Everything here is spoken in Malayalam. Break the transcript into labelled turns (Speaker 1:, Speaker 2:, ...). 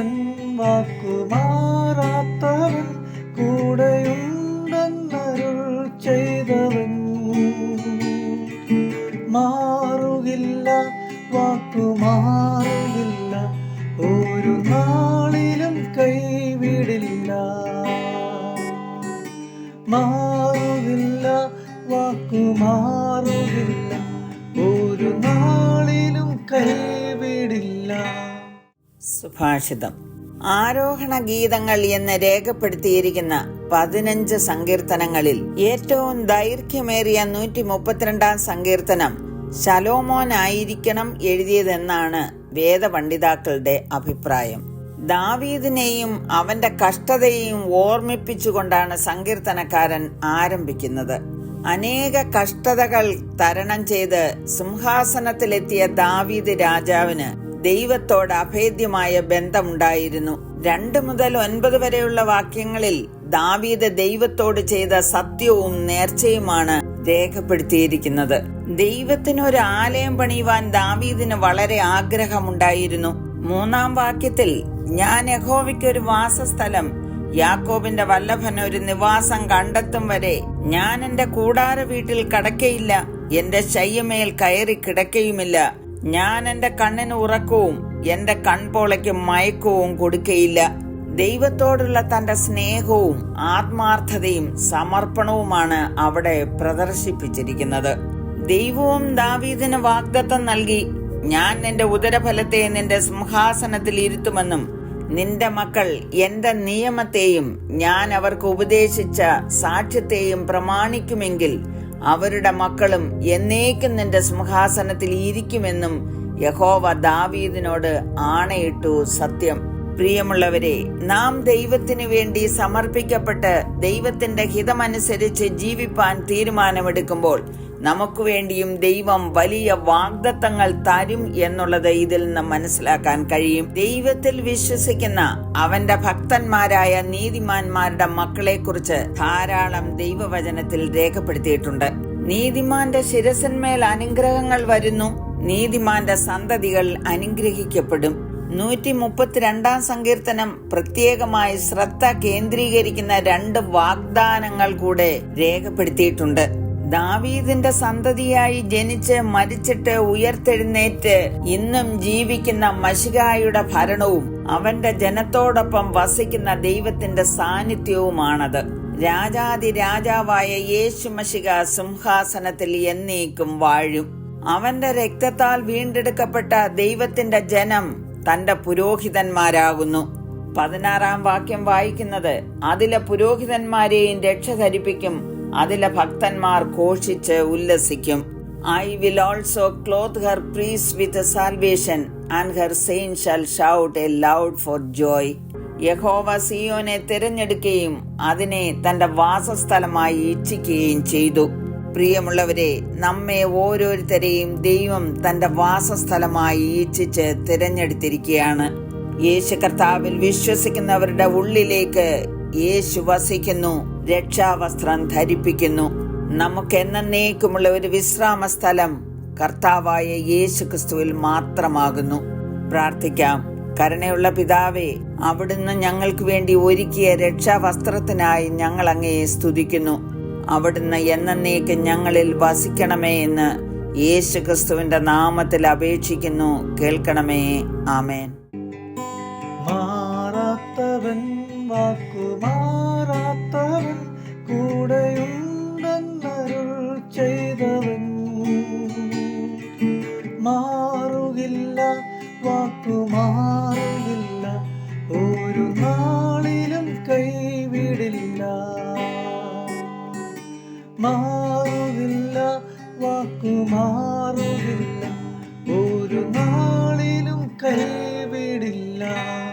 Speaker 1: മാറാത്തവൻ വാക്കുമാറാത്തവൻ കൂടെയുണ്ടെന്നരുൾ ചെയ്തവൻ. മാറുകില്ല വാക്കുമാറുകില്ല ഒരു നാളിലും കൈവിടില്ല. മാറുകില്ല വാക്കുമാറുകില്ല ഒരു നാളിലും കൈവിടില്ല
Speaker 2: സുഭാഷിതം. ആരോഹണ ഗീതങ്ങൾ എന്ന് രേഖപ്പെടുത്തിയിരിക്കുന്ന പതിനഞ്ച് സങ്കീർത്തനങ്ങളിൽ ഏറ്റവും ദൈർഘ്യമേറിയ നൂറ്റി മുപ്പത്തിരണ്ടാം സങ്കീർത്തനം ശലോമോനായിരിക്കണം എഴുതിയതെന്നാണ് വേദപണ്ഡിതാക്കളുടെ അഭിപ്രായം. ദാവീദിനെയും അവന്റെ കഷ്ടതയെയും ഓർമ്മിപ്പിച്ചുകൊണ്ടാണ് സങ്കീർത്തനക്കാരൻ ആരംഭിക്കുന്നത്. അനേക കഷ്ടതകൾ തരണം ചെയ്ത് സിംഹാസനത്തിലെത്തിയ ദാവീദ് രാജാവിന് ദൈവത്തോട് അഭേദ്യമായ ബന്ധമുണ്ടായിരുന്നു. രണ്ട് മുതൽ ഒൻപത് വരെയുള്ള വാക്യങ്ങളിൽ ദാവീദ് ദൈവത്തോട് ചെയ്ത സത്യവും നേർച്ചയുമാണ് രേഖപ്പെടുത്തിയിരിക്കുന്നത്. ദൈവത്തിന് ഒരു ആലയം പണിയുവാൻ ദാവീദിന് വളരെ ആഗ്രഹമുണ്ടായിരുന്നു. മൂന്നാം വാക്യത്തിൽ ഞാൻ യഹോവയ്ക്ക് ഒരു വാസസ്ഥലം യാക്കോബിന്റെ വല്ലഭൻ ഒരു നിവാസം കണ്ടെത്തും വരെ ഞാൻ എന്റെ കൂടാര വീട്ടിൽ കടക്കയില്ല എന്റെ ശയ്യമേൽ കയറി കിടക്കയുമില്ല. ഞാൻ എന്റെ കണ്ണിന് ഉറക്കവും എന്റെ കൺപോളയ്ക്ക് മയക്കവും കൊടുക്കയില്ല. ദൈവത്തോടുള്ള തന്റെ സ്നേഹവും ആത്മാർത്ഥതയും സമർപ്പണവുമാണ് അവിടെ പ്രദർശിപ്പിച്ചിരിക്കുന്നത്. ദൈവവും ദാവീദിന് വാഗ്ദത്തം നൽകി ഞാൻ നിന്റെ ഉദരഫലത്തെ നിന്റെ സിംഹാസനത്തിൽ ഇരുത്തുമെന്നും നിന്റെ മക്കൾ എന്റെ നിയമത്തെയും ഞാൻ അവർക്ക് ഉപദേശിച്ച സാക്ഷ്യത്തെയും പ്രമാണിക്കുമെങ്കിൽ അവരുടെ മക്കളും എന്നേക്കും നിന്റെ സിംഹാസനത്തിൽ ഇരിക്കുമെന്നും യഹോവ ദാവീദിനോട് ആണയിട്ടു സത്യം. പ്രിയമുള്ളവരെ നാം ദൈവത്തിനു വേണ്ടി സമർപ്പിക്കപ്പെട്ട് ദൈവത്തിന്റെ ഹിതമനുസരിച്ച് ജീവിപ്പാൻ തീരുമാനമെടുക്കുമ്പോൾ നമുക്ക് വേണ്ടിയും ദൈവം വലിയ വാഗ്ദത്തങ്ങൾ തരും എന്നുള്ളത് ഇതിൽ നിന്ന് മനസ്സിലാക്കാൻ കഴിയും. ദൈവത്തിൽ വിശ്വസിക്കുന്ന അവന്റെ ഭക്തന്മാരായ നീതിമാന്മാരുടെ മക്കളെക്കുറിച്ച് ധാരാളം ദൈവവചനത്തിൽ രേഖപ്പെടുത്തിയിട്ടുണ്ട്. നീതിമാന്റെ ശിരസന്മേൽ അനുഗ്രഹങ്ങൾ വരുന്നു. നീതിമാന്റെ സന്തതികൾ അനുഗ്രഹിക്കപ്പെടും. നൂറ്റി മുപ്പത്തിരണ്ടാം സങ്കീർത്തനം പ്രത്യേകമായി ശ്രദ്ധ കേന്ദ്രീകരിക്കുന്ന രണ്ട് വാഗ്ദാനങ്ങൾ കൂടെ രേഖപ്പെടുത്തിയിട്ടുണ്ട്. ദാവീദിന്റെ സന്തതിയായി ജനിച്ച് മരിച്ചിട്ട് ഉയർത്തെഴുന്നേറ്റ് ഇന്നും ജീവിക്കുന്ന മഷികായുടെ ഭരണവും അവന്റെ ജനത്തോടൊപ്പം വസിക്കുന്ന ദൈവത്തിന്റെ സാന്നിധ്യവുമാണത്. രാജാതി രാജാവായ യേശു മഷിക സിംഹാസനത്തിൽ എന്നേക്കും വാഴും. അവന്റെ രക്തത്താൽ വീണ്ടെടുക്കപ്പെട്ട ദൈവത്തിന്റെ ജനം തന്റെ പുരോഹിതന്മാരാകുന്നു. പതിനാറാം വാക്യം വായിക്കുന്നത് അതിലെ പുരോഹിതന്മാരെയും രക്ഷ ധരിപ്പിക്കും അതിലെ ഭക്തന്മാർ ഘോഷിച്ച് ഉല്ലസിക്കും. I will also clothe her priests with salvation and her saints shall shout aloud for joy യഹോവ സിയോനെ തിരഞ്ഞെടുക്കുകയും അതിനെ തന്റെ വാസസ്ഥലമായി ഇച്ഛിക്കുകയും ചെയ്തു. പ്രിയമുള്ളവരെ നമ്മെ ഓരോരുത്തരെയും ദൈവം തന്റെ വാസസ്ഥലമായി ഈച്ഛിച്ച് തിരഞ്ഞെടുത്തിരിക്കുകയാണ്. യേശു കർത്താവിൽ വിശ്വസിക്കുന്നവരുടെ ഉള്ളിലേക്ക് യേശു വസിക്കുന്നു. രക്ഷാവസ്ത്രം ധരിപ്പിക്കുന്നു. നമുക്ക് എന്നേക്കുമുള്ള ഒരു വിശ്രാമ സ്ഥലം കർത്താവായ യേശു ക്രിസ്തുവിൽ മാത്രമാകുന്നു. പ്രാർത്ഥിക്കാം. കരുണയുള്ള പിതാവേ അവിടുന്ന് ഞങ്ങൾക്ക് വേണ്ടി ഒരുക്കിയ രക്ഷാവസ്ത്രത്തിനായി ഞങ്ങൾ അങ്ങയെ സ്തുതിക്കുന്നു. അവിടുന്ന് എന്നേക്ക് ഞങ്ങളിൽ വസിക്കണമേ എന്ന് യേശു ക്രിസ്തുവിന്റെ നാമത്തിൽ അപേക്ഷിക്കുന്നു. കേൾക്കണമേ. ആമേൻ.
Speaker 1: മാറാത്തവൻ വാക്കുമാറാത്തവൻ കൂടെയുണ്ടെന്നരുൾ ചെയ്തവൻ. മാറുകില്ല വാക്കുമാറുകില്ല ഒരു നാളിലും കൈവിടില്ല. മാറുകില്ല വാക്കുമാറുകില്ല ഒരു നാളിലും കൈവിടില്ല.